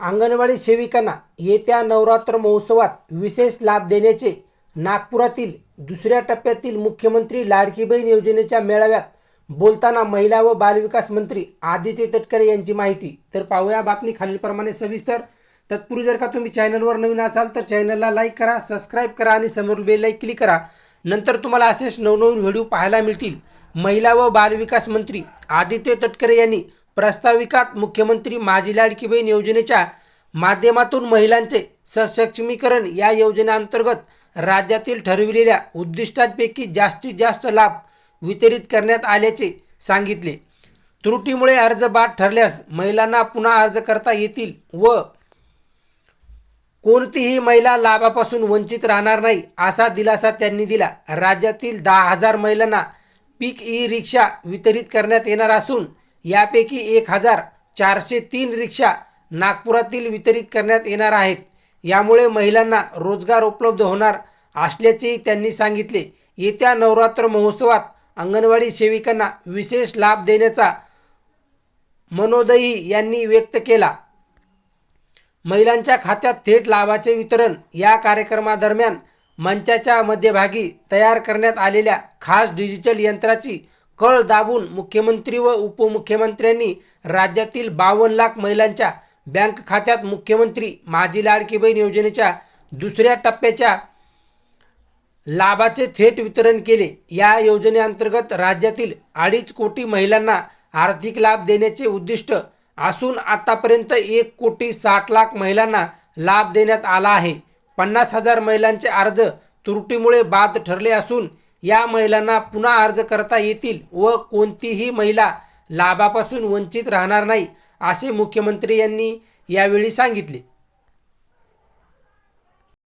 अंगणवाडी सेविकांना येत्या नवरात्र महोत्सवात विशेष लाभ देण्याचे नागपुरातील दुसऱ्या टप्प्यातील मुख्यमंत्री लाडकी बहीण योजनेच्या मेळाव्यात बोलताना महिला व बालविकास मंत्री आदित्य तटकरे यांची माहिती. तर पाहूया बातमी खालीलप्रमाणे सविस्तर. तत्पूर्वी जर का तुम्ही चॅनलवर नवीन असाल तर चॅनलला लाईक करा सबस्क्राईब करा आणि समोर बेलाईक क्लिक करा. नंतर तुम्हाला असेच नवनवीन व्हिडिओ पाहायला मिळतील. महिला व बालविकास मंत्री आदित्य तटकरे यांनी प्रस्ताविकात मुख्यमंत्री माझी लाडकी बहीण योजनेच्या माध्यमातून महिलांचे सक्षमीकरण या योजनेअंतर्गत राज्यातील ठरविलेल्या उद्दिष्टांपैकी जास्तीत जास्त लाभ वितरित करण्यात आल्याचे सांगितले. त्रुटीमुळे अर्ज बाद ठरल्यास महिलांना पुन्हा अर्ज करता येतील व कोणतीही महिला लाभापासून वंचित राहणार नाही असा दिलासा त्यांनी दिला. राज्यातील दहा हजार महिलांना पीक ई रिक्षा वितरित करण्यात येणार असून यापैकी एक हजार चारशे तीन रिक्षा नागपुरातील वितरित करण्यात येणार आहेत. यामुळे महिलांना रोजगार उपलब्ध होणार असल्याचेही त्यांनी सांगितले. येत्या नवरात्र महोत्सवात अंगणवाडी सेविकांना विशेष लाभ देण्याचा मनोदयी यांनी व्यक्त केला. महिलांच्या खात्यात थेट लाभाचे वितरण या कार्यक्रमादरम्यान मंचाच्या मध्यभागी तयार करण्यात आलेल्या खास डिजिटल यंत्राची कळ दाबून मुख्यमंत्री व उपमुख्यमंत्र्यांनी राज्यातील बावन्न लाख महिलांच्या बँक खात्यात मुख्यमंत्री माझी लाडकी बहीण योजनेच्या दुसऱ्या टप्प्याच्या लाभाचे थेट वितरण केले. या योजनेअंतर्गत राज्यातील अडीच कोटी महिलांना आर्थिक लाभ देण्याचे उद्दिष्ट असून आतापर्यंत एक कोटी साठ लाख महिलांना लाभ देण्यात आला आहे. पन्नास हजार महिलांचे अर्ज त्रुटीमुळे बाद ठरले असून या महिलांना पुन्हा अर्ज करता येतील व कोणतीही महिला लाभापासून वंचित राहणार नाही असे मुख्यमंत्री यांनी यावेळी सांगितले.